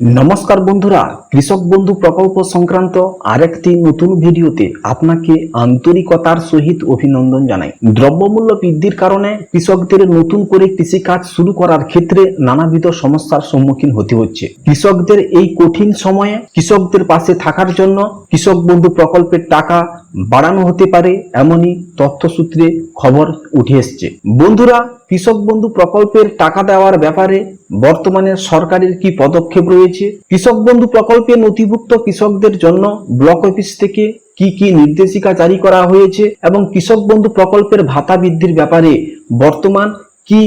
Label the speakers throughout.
Speaker 1: নমস্কার বন্ধুরা, কৃষক বন্ধু প্রকল্প সংক্রান্ত আরেকটি নতুন ভিডিওতে আপনাকে আন্তরিকতার সহিত অভিনন্দন জানাই। দ্রব্যমূল্য বৃদ্ধির কারণে কৃষকদের নতুন করে কৃষিকাজ শুরু করার ক্ষেত্রে নানাবিধ সমস্যার সম্মুখীন হতে হচ্ছে। কৃষকদের এই কঠিন সময়ে কৃষকদের পাশে থাকার জন্য কৃষক বন্ধু প্রকল্পের টাকা বাড়ানো হতে পারে এমনই তথ্যসূত্রে খবর উঠে এসছে। বন্ধুরা, কৃষক বন্ধু প্রকল্পের টাকা দেওয়ার ব্যাপারে বর্তমানে সরকারের কি পদক্ষেপ রয়েছে কৃষক বন্ধু প্রকল্পে নথিভুক্ত কৃষকদের জন্য ব্লক অফিস থেকে কি কি নির্দেশিকা জারি করা হয়েছে এবং কৃষক বন্ধু প্রকল্পের ভাতা বৃদ্ধির ব্যাপারে বর্তমান কি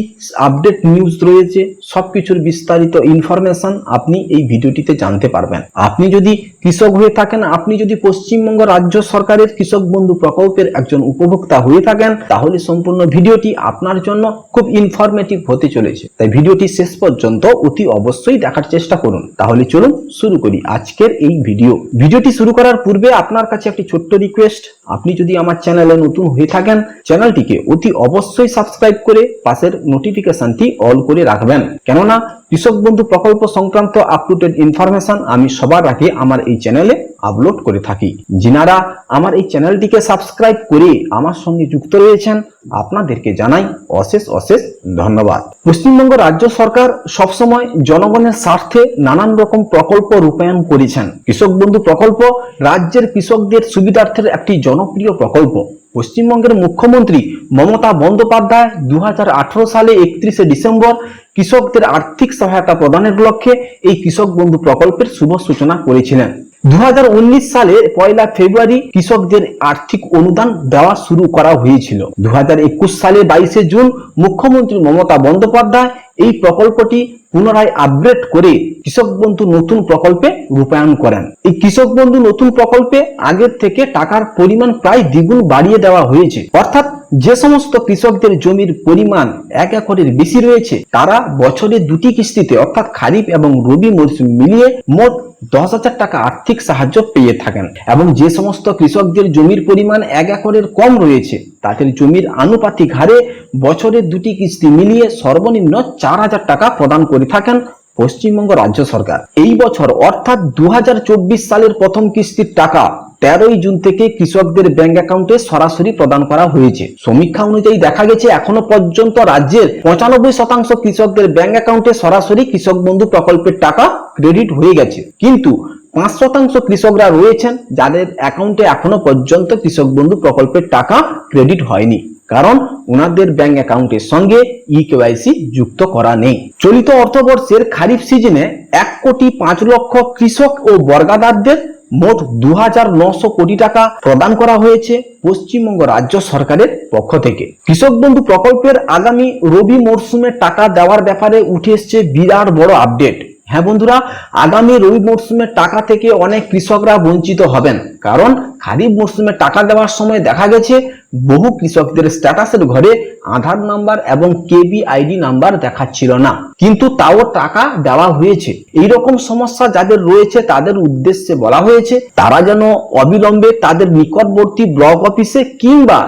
Speaker 1: আপডেট নিউজ রয়েছে, সবকিছুর বিস্তারিত ইনফরমেশন আপনি এই ভিডিওটিতে জানতে পারবেন। আপনি যদি কৃষক হয়ে থাকেন, আপনি যদি পশ্চিমবঙ্গ রাজ্য সরকারের কৃষক বন্ধু প্রকল্পের একজন উপভোক্তা হয়ে থাকেন, তাহলে সম্পূর্ণ ভিডিওটি আপনার জন্য খুব ইনফরমেটিভ হতে চলেছে। তাই ভিডিওটি শেষ পর্যন্ত অতি অবশ্যই দেখার চেষ্টা করুন। তাহলে চলুন শুরু করি আজকের এই ভিডিও। ভিডিওটি শুরু করার পূর্বে আপনার কাছে একটি ছোট্ট রিকোয়েস্ট আপনি যদি আমার চ্যানেলে নতুন হয়ে থাকেন, চ্যানেলটিকে অতি অবশ্যই সাবস্ক্রাইব করে পাশের নোটিফিকেশনটি অল করে রাখবেন। কেননা কৃষক বন্ধু প্রকল্প সংক্রান্ত আপ টু ডেট ইনফরমেশন আমি সবার আগে আমার এই চ্যানেলে আপলোড করে থাকি। যিনারা আমার এই চ্যানেলটিকে সাবস্ক্রাইব করে আমার সঙ্গে যুক্ত রয়েছেন, আপনাদেরকে জানাই অশেষ অশেষ ধন্যবাদ। পশ্চিমবঙ্গ রাজ্য সরকার সবসময় জনগণের স্বার্থে নানান রকম প্রকল্প রূপায়ণ করেছেন। কৃষক বন্ধু প্রকল্প রাজ্যের কৃষকদের সুবিধার্থের একটি জনপ্রিয় প্রকল্প। পশ্চিমবঙ্গের মুখ্যমন্ত্রী মমতা বন্দ্যোপাধ্যায় দু হাজার আঠারো সালে একত্রিশে ডিসেম্বর কৃষকদের আর্থিক সহায়তা প্রদানের লক্ষ্যে এই কৃষক বন্ধু প্রকল্পের শুভ সূচনা করেছিলেন। দু হাজার উনিশ সালে পয়লা ফেব্রুয়ারি কৃষকদের আর্থিক অনুদান দেওয়া শুরু করা হয়েছিল। দুহাজার একুশ সালে বাইশে জুন মুখ্যমন্ত্রী মমতা বন্দ্যোপাধ্যায় এই প্রকল্পটি পুনরায় আপগ্রেড করে কৃষক বন্ধু নতুন প্রকল্পে রূপায়ণ করেন। এই কৃষক বন্ধু নতুন প্রকল্পে আগের থেকে টাকার পরিমাণ প্রায় দ্বিগুণ বাড়িয়ে দেওয়া হয়েছে। অর্থাৎ যে সমস্ত কৃষকদের জমির পরিমাণ এক একরের বেশি রয়েছে, তারা বছরে দুটি কিস্তিতে অর্থাৎ খারিফ এবং রবি মরশুম মিলিয়ে মোট দশ হাজার টাকা আর্থিক সাহায্য পেয়ে থাকেন। এবং যে সমস্ত কৃষকদের জমির পরিমাণ এক একরের কম রয়েছে, তাদের জমির আনুপাতিক হারে বছরের দুটি কিস্তি মিলিয়ে সর্বনিম্ন চার হাজার টাকা প্রদান করে থাকেন পশ্চিমবঙ্গ রাজ্য সরকার। এই বছর অর্থাৎ দু হাজার চব্বিশ সালের প্রথম কিস্তির টাকা তেরোই জুন থেকে কৃষকদের ব্যাংক অ্যাকাউন্টে সরাসরি প্রদান করা হয়েছে। সমীক্ষা অনুযায়ী দেখা গেছে, এখনও পর্যন্ত রাজ্যের পঁচানব্বই শতাংশ কৃষকদের ব্যাংক অ্যাকাউন্টে সরাসরি কৃষক বন্ধু প্রকল্পের টাকা ক্রেডিট হয়ে গেছে। কিন্তু পাঁচ শতাংশ কৃষকরা রয়েছেন যাদের অ্যাকাউন্টে এখনও পর্যন্ত কৃষক বন্ধু প্রকল্পের টাকা ক্রেডিট হয়নি। কারণ ওনাদের ব্যাংক অ্যাকাউন্টের সঙ্গে ই কেওয়াইসি যুক্ত করা নেই। চলিত অর্থবর্ষের খারিফ সিজনে এক কোটি পাঁচ লক্ষ কৃষক ও বর্গাদারদের মোট দু কোটি টাকা প্রদান করা হয়েছে পশ্চিমবঙ্গ রাজ্য সরকারের পক্ষ থেকে। কৃষক বন্ধু প্রকল্পের আগামী রবি মরশুমে টাকা দেওয়ার ব্যাপারে উঠে এসছে বিরাট বড় আপডেট হ্যাঁ বন্ধুরা, আগামী রবি মরশুমে টাকা থেকে অনেক কৃষকরা বঞ্চিত হবেন। কারণ খারিফ মরশুমে টাকা দেওয়ার সময় দেখা গেছে, বহু কৃষকদের স্ট্যাটাসের ঘরে আধার নাম্বার এবং কেবি আইডি নাম্বার দেখাচ্ছিল না। কিন্তু তাও টাকা দেওয়া হয়েছে। এই রকম সমস্যা যাদের রয়েছে, তাদের উদ্দেশ্যে বলা হয়েছে, তারা যেন অবিলম্বে তাদের নিকটবর্তী ব্লক অফিসে কিংবা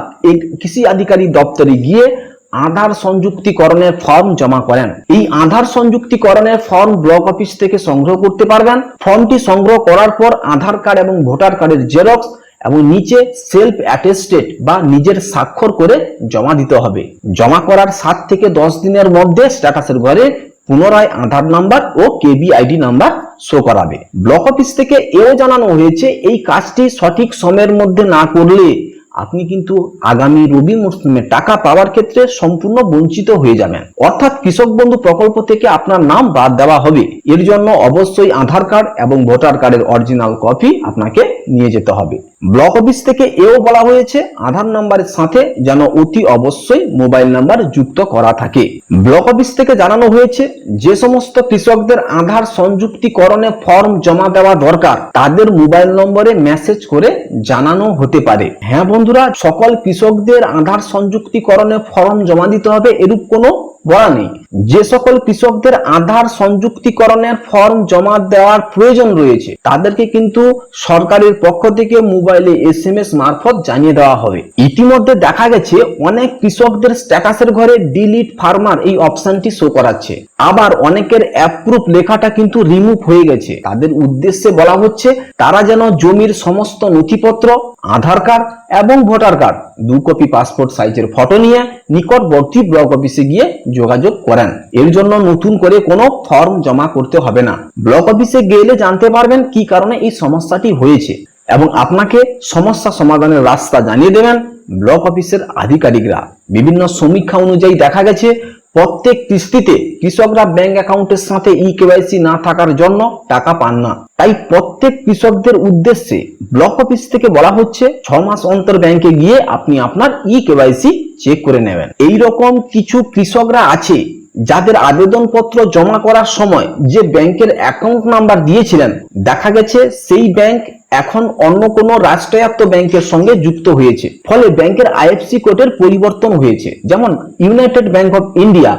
Speaker 1: কৃষি আধিকারিক দপ্তরে গিয়ে আধার সংযুক্তিকরণের ফর্ম জমা করেন। এই আধার সংযুক্তিকরণের ফর্ম ব্লক অফিস থেকে সংগ্রহ করতে পারবেন। ফর্মটি সংগ্রহ করার পর আধার কার্ড এবং ভোটার কার্ডের জেরক্স এবং নিচে সেলফ অ্যাটেস্টেড বা নিজের স্বাক্ষর করে জমা দিতে হবে। জমা করার সাত থেকে দশ দিনের মধ্যে স্ট্যাটাসের ঘরে পুনরায় আধার নাম্বার ও কেবি আইডি নাম্বার শো করাবে। ব্লক অফিস থেকে এও জানানো হয়েছে, এই কাজটি সঠিক সময়ের মধ্যে না করলে আপনি কিন্তু আগামী রবি মরশুমে টাকা পাওয়ার ক্ষেত্রে সম্পূর্ণ বঞ্চিত হয়ে যাবেন। অর্থাৎ কৃষক বন্ধু প্রকল্প থেকে আপনার নাম বাদ দেওয়া হবে। এর জন্য অবশ্যই আধার কার্ড এবং ভোটার কার্ডের অরিজিনাল কপি আপনাকে নিয়ে যেতে হবে। ব্লক অফিস থেকে এও বলা হয়েছে, আধার নাম্বারের সাথে যেন অতি অবশ্যই মোবাইল নাম্বার যুক্ত করা থাকে। ব্লক অফিস থেকে জানানো হয়েছে, যে সমস্ত কৃষকদের আধার সংযুক্তিকরণে ফর্ম জমা দেওয়া দরকার, তাদের মোবাইল নম্বরে মেসেজ করে জানানো হতে পারে। হ্যাঁ বন্ধুরা, সকল কৃষকদের আধার সংযুক্তিকরণে ফর্ম জমা দিতে হবে, এরূপ কোনো বলা নেই যে সকল কৃষকদের আধার সংযুক্তিকরণের ফর্ম জমা দেওয়ার প্রয়োজন রয়েছে, তাদেরকে কিন্তু সরকারের পক্ষ থেকে মোবাইলে এস এম এস মারফত জানিয়ে দেওয়া হবে। ইতিমধ্যে দেখা গেছে, অনেক কৃষকদের স্ট্যাটাসের ঘরে ডিলিট ফার্মার এই অপশনটি শো করাচ্ছে। আবার অনেকের অ্যাপ্রুভ লেখাটা কিন্তু রিমুভ হয়ে গেছে। তাদের উদ্দেশ্যে বলা হচ্ছে, তারা যেন জমির সমস্ত নথিপত্র, আধার কার্ড এবং ভোটার কার্ড দু কপি পাসপোর্ট সাইজের ফটো নিয়ে নিকটবর্তী ব্লক অফিসে গিয়ে যোগাযোগ করেন। এর জন্য নতুন করে কোনো ফর্ম জমা করতে হবে না। ব্লক অফিসে গেলে জানতে পারবেন কি কারণে এই সমস্যাটি হয়েছে এবং আপনাকে সমস্যা সমাধানের রাস্তা জানিয়ে দেবেন ব্লক অফিসের আধিকারিকরা। বিভিন্ন সমীক্ষা অনুযায়ী দেখা গেছে প্রত্যেক কিস্তিতে কৃষকরা ব্যাংক অ্যাকাউন্টের সাথে ই কেওয়াইসি না থাকার জন্য টাকা পান না। তাই প্রত্যেক কৃষকদের উদ্দেশ্যে ব্লক অফিস থেকে বলা হচ্ছে ছ মাস অন্তর ব্যাংকে গিয়ে আপনি আপনার ই কেওয়াইসি চেক করে নেবেন। এই রকম কিছু কৃষকরা আছে যাদের আবেদনপত্র জমা করার সময় যে ব্যাংকের অ্যাকাউন্ট নাম্বার দিয়েছিলেন, দেখা গেছে সেই ব্যাংক এখন অন্য কোনো রাষ্ট্রায়ত্ত ব্যাংকের সঙ্গে যুক্ত হয়েছে। ফলে ব্যাংকের আইএফসি কোডের পরিবর্তন হয়েছে। যেমন ইউনাইটেড ব্যাংক অফ ইন্ডিয়া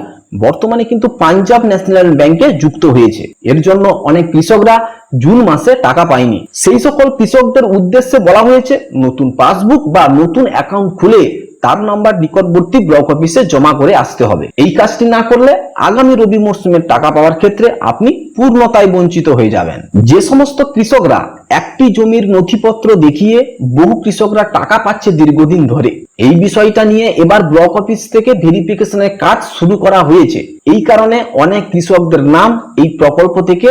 Speaker 1: বর্তমানে কিন্তু পাঞ্জাব ন্যাশনাল ব্যাংকে যুক্ত হয়েছে। এর জন্য অনেক কৃষকরা জুন মাসে টাকা পায়নি। সেই সকল কৃষকদের উদ্দেশ্যে বলা হয়েছে, নতুন পাসবুক বা নতুন অ্যাকাউন্ট খুলে তার নাম্বার নিকটবর্তী ব্লক অফিসে জমা করে আসতে হবে। এই কাজটি না করলে আগামী রবি মরশুমের টাকা পাওয়ার ক্ষেত্রে আপনি পূর্ণতায় বঞ্চিত হয়ে যাবেন। যে সমস্ত কৃষকরা একটি জমির নথিপত্র দেখিয়ে বহু কৃষকরা টাকা পাচ্ছে দীর্ঘদিন ধরে, এই বিষয়টা নিয়ে এবার ব্লক অফিস থেকে ভেরিফিকেশনের কাজ শুরু করা হয়েছে। এই কারণে অনেক কৃষকদের নাম এই প্রকল্প থেকে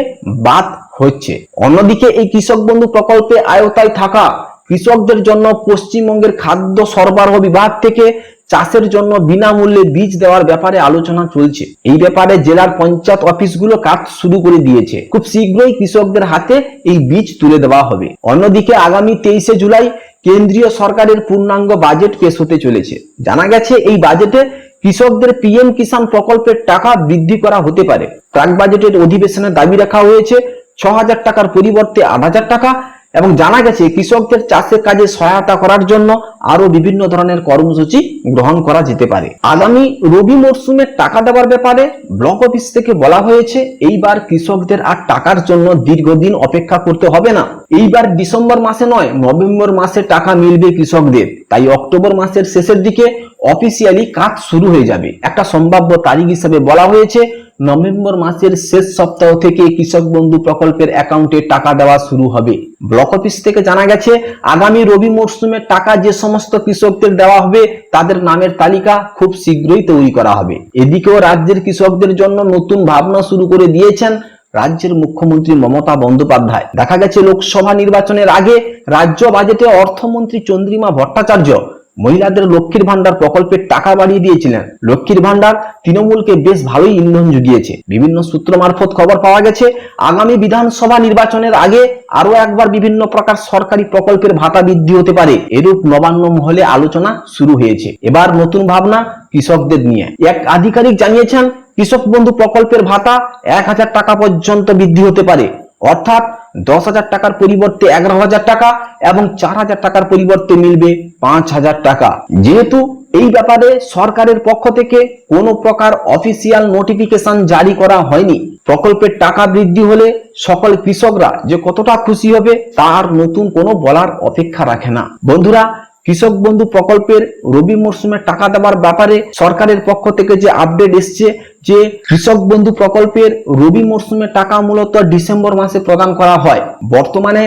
Speaker 1: বাদ হচ্ছে। অন্যদিকে এই কৃষক বন্ধু প্রকল্পে আয়তায় থাকা কৃষকদের জন্য পশ্চিমবঙ্গের খাদ্য সরবরাহ বিভাগ থেকে চাষের জন্য বিনামূল্যে বীজ দেওয়ার ব্যাপারে আলোচনা চলছে। এই ব্যাপারে জেলার পঞ্চায়েত অফিসগুলো কাজ শুরু করে দিয়েছে। খুব শীঘ্রই কৃষকদের হাতে এই বীজ তুলে দেওয়া হবে। অন্যদিকে আগামী তেইশে জুলাই কেন্দ্রীয় সরকারের পূর্ণাঙ্গ বাজেট পেশ হতে চলেছে। জানা গেছে, এই বাজেটে কৃষকদের পিএম কিষাণ প্রকল্পের টাকা বৃদ্ধি করা হতে পারে। প্রাক বাজেটের অধিবেশনে দাবি রাখা হয়েছে, ছ টাকার পরিবর্তে আট হাজার টাকা এবং জানা গেছে কৃষকদের চাষের কাজে সহায়তা করার জন্য আরও বিভিন্ন ধরনের কর্মসূচি গ্রহণ করা যেতে পারে। আগামী রবি মরশুমে টাকা দেওয়ার ব্যাপারে ব্লক অফিস থেকে বলা হয়েছে, এইবার কৃষকদের আর টাকার জন্য দীর্ঘদিন অপেক্ষা করতে হবে না। এইবার ডিসেম্বর মাসে নয়, নভেম্বর মাসে টাকা মিলবে কৃষকদের। তাই অক্টোবর মাসের শেষের দিকে অফিসিয়ালি কাজ শুরু হয়ে যাবে। একটা সম্ভাব্য তারিখ হিসেবে বলা হয়েছে নভেম্বর মাসের শেষ সপ্তাহ থেকে কৃষক বন্ধু প্রকল্পের অ্যাকাউন্টে টাকা দেওয়া শুরু হবে। ব্লক অফিস থেকে জানা গেছে, আগামী রবি মরশুমে টাকা যে সমস্ত কৃষকদের দেওয়া হবে, তাদের নামের তালিকা খুব শীঘ্রই তৈরি করা হবে। এদিকেও রাজ্যের কৃষকদের জন্য নতুন ভাবনা শুরু করে দিয়েছেন রাজ্যের মুখ্যমন্ত্রী মমতা বন্দ্যোপাধ্যায়। দেখা গেছে, লোকসভা নির্বাচনের আগে রাজ্য বাজেটে অর্থমন্ত্রী চন্দ্রিমা ভট্টাচার্য মহিলাদের লক্ষ্মীর ভান্ডার প্রকল্পের টাকা বাড়িয়ে দিয়েছিলেন। লক্ষ্মীর ভান্ডার তৃণমূলকে বেশ ভালোই ইন্ধন জুগিয়েছে। বিভিন্ন সূত্র মারফত খবর পাওয়া গেছে, আগামী বিধানসভা নির্বাচনের আগে আরও একবার বিভিন্ন প্রকার সরকারি প্রকল্পের ভাতা বৃদ্ধি হতে পারে। এরূপ নবান্ন মহলে আলোচনা শুরু হয়েছে। এবার নতুন ভাবনা কৃষকদের নিয়ে। এক আধিকারিক জানিয়েছেন, কৃষক বন্ধু প্রকল্পের ভাতা এক হাজার টাকা পর্যন্ত বৃদ্ধি হতে পারে। অর্থাৎ দশ হাজার টাকার পরিবর্তে এগারো হাজার টাকা এবং চার হাজার টাকার পরিবর্তে মিলবে পাঁচ হাজার টাকা। যেহেতু এই ব্যাপারে সরকারের পক্ষ থেকে কোনো প্রকার অফিসিয়াল নোটিফিকেশন জারি করা হয়নি, প্রকল্পের টাকা বৃদ্ধি হলে সকল কৃষকরা যে কতটা খুশি হবে তার নতুন কোনো বলার অপেক্ষা রাখে না। বন্ধুরা কৃষক বন্ধু প্রকল্পের রবি মরশুমে টাকা দেওয়ার ব্যাপারে সরকারের পক্ষ থেকে যে আপডেট এসছে যে কৃষক বন্ধু প্রকল্পের রবি মরশুমে টাকা মূলত ডিসেম্বর মাসে প্রদান করা হয়। বর্তমানে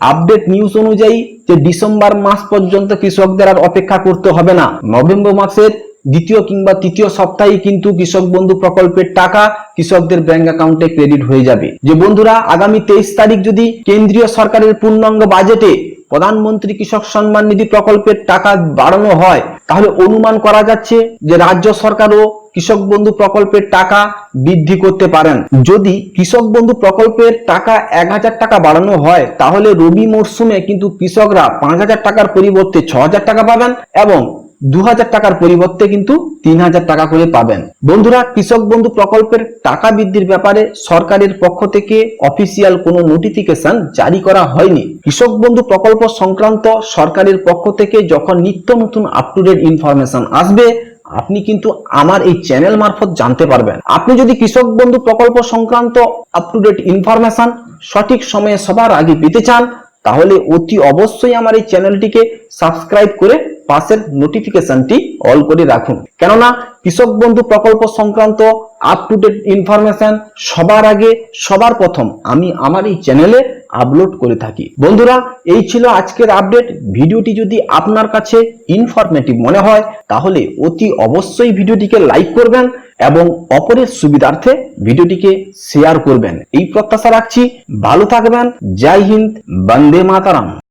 Speaker 1: আপডেট নিউজ অনুযায়ী যে ডিসেম্বর মাস পর্যন্ত কৃষকদের আর অপেক্ষা করতে হবে না। নভেম্বর মাসের দ্বিতীয় কিংবা তৃতীয় সপ্তাহে কিন্তু কৃষক বন্ধু প্রকল্পের টাকা কৃষকদের ব্যাংক অ্যাকাউন্টে ক্রেডিট হয়ে যাবে। যে বন্ধুরা, আগামী তেইশ তারিখ যদি কেন্দ্রীয় সরকারের পূর্ণাঙ্গ বাজেটে প্রধানমন্ত্রী কৃষক সম্মান নিধি প্রকল্পের টাকা বাড়ানো হয়, তাহলে অনুমান করা যাচ্ছে যে রাজ্য সরকারও কৃষক বন্ধু প্রকল্পের টাকা বৃদ্ধি করতে পারেন। যদি কৃষক বন্ধু প্রকল্পের টাকা এক হাজার টাকা বাড়ানো হয়, তাহলে রবি মরশুমে কিন্তু কৃষকরা পাঁচ হাজার টাকার পরিবর্তে ছ হাজার টাকা পাবেন এবং দু হাজার টাকার পরিবর্তে কিন্তু তিন হাজার টাকা করে পাবেন। বন্ধুরা, কৃষক বন্ধু প্রকল্পের টাকা বৃদ্ধির ব্যাপারে সরকারের পক্ষ থেকে অফিসিয়াল কোনো নোটিফিকেশন জারি করা হয়নি। কৃষক বন্ধু প্রকল্প সংক্রান্ত সরকারের পক্ষ থেকে যখন নিত্য নতুন আপ টু ডেট ইনফরমেশন আসবে, আপনি কিন্তু আমার এই চ্যানেল মারফত জানতে পারবেন। আপনি যদি কৃষক বন্ধু প্রকল্প সংক্রান্ত আপ টু ডেট ইনফরমেশন সঠিক সময়ে সবার আগে পেতে চান, তাহলে অতি অবশ্যই আমার এই চ্যানেলটিকে সাবস্ক্রাইব করে পাশের নোটিফিকেশনটি অল করে রাখুন। কেননা কৃষক বন্ধু প্রকল্প সংক্রান্ত আপ টু ডেট ইনফরমেশন সবার আগে, সবার প্রথম আমি আমার এই চ্যানেলে আপলোড করে থাকি। বন্ধুরা, এই ছিল আজকের আপডেট ভিডিওটি যদি আপনার কাছে ইনফরমেটিভ মনে হয়, তাহলে অতি অবশ্যই ভিডিওটিকে লাইক করবেন এবং অপরের সুবিধার্থে ভিডিওটিকে শেয়ার করবেন। এই প্রত্যাশা রাখছি। ভালো থাকবেন। জয় হিন্দ। বন্দে মাতারাম।